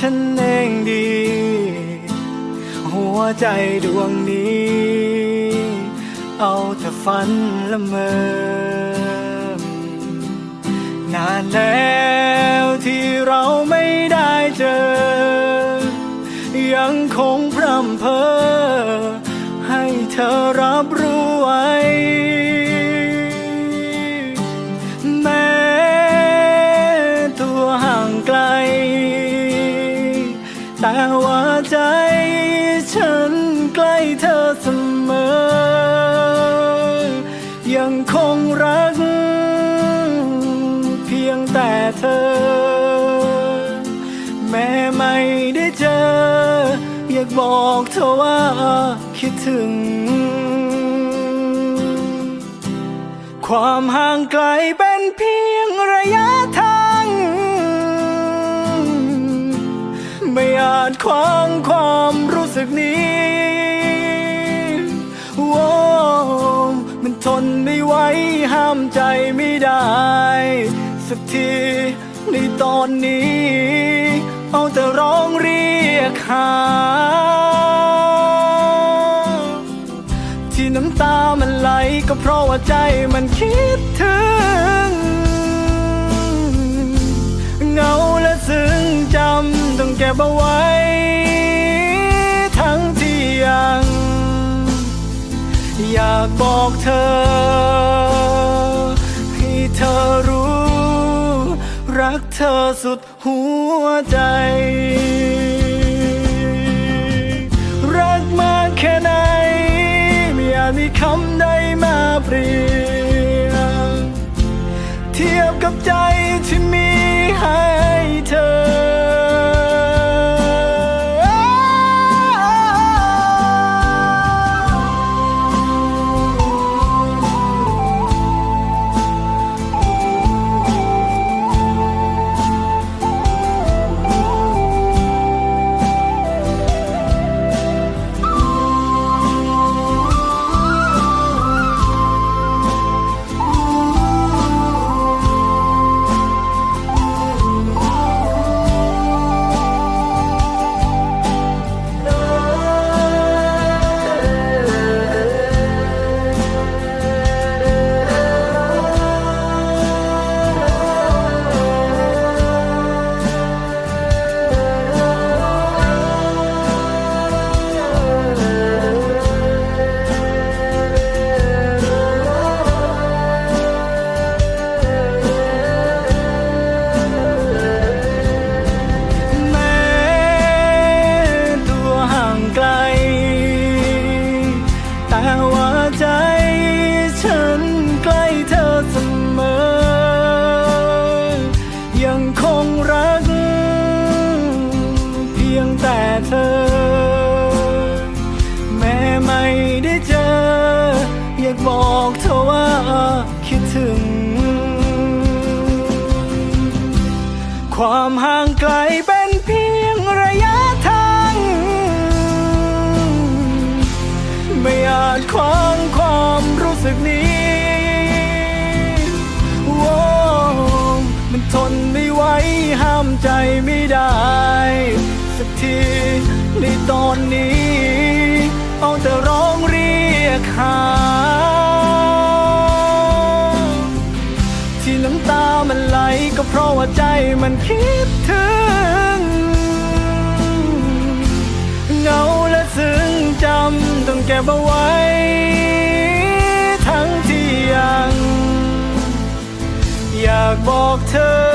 ฉันเองดี หัวใจดวงนี้ เอาแต่ฝันละเมอนานแล้วที่เราไม่ได้เจอ ยังคงพร่ำเพ้อให้เธอรับรู้ ว่าใจฉันใกล้เธอเสมอ ยังคงรัก เพียงแต่เธอ แม้ไม่ได้เจอ อยากบอกเธอว่าคิดถึง ความห่างไกลเป็นเพียงระยะ ขวางความรู้สึกนี้โว้มันทนไม่ไหวห้ามใจไม่ได้ สักทีในตอนนี้ เอาแต่ร้องเรียกหา ที่น้ำตามันไหลก็เพราะว่าใจมันคิดถึงเหง บเอาไว้ ทั้งที่ยัง อยากบอกเธอ ให้เธอรู้ รักเธอสุดหัวใจ รักมากแค่ไหนไม่อาจมีคำใดมาเปรียบเทียบกับใจ บอกเธอว่าคิดถึง ความห่างไกลเป็นเพียงระยะทาง ไม่อาจขวางความรู้สึกนี้โว้มันทนไม่ไหวห้ามใจไม่ได้ สักทีในตอนนี้ เอาแต่ร้องเรียกหา ก็เพราะว่าใจมันคิดถึงเงาและซึ้งจำต้องเก็บเอาไว้ ทั้งที่ยัง อยากบอกเธอ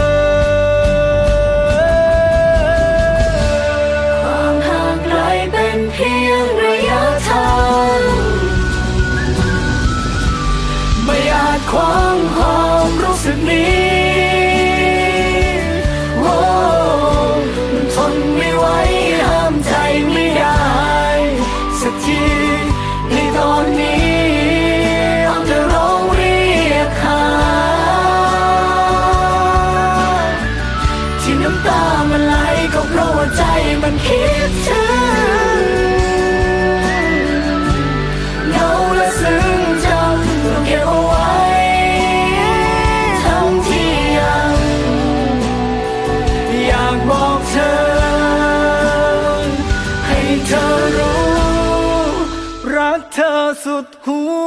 สุดหัว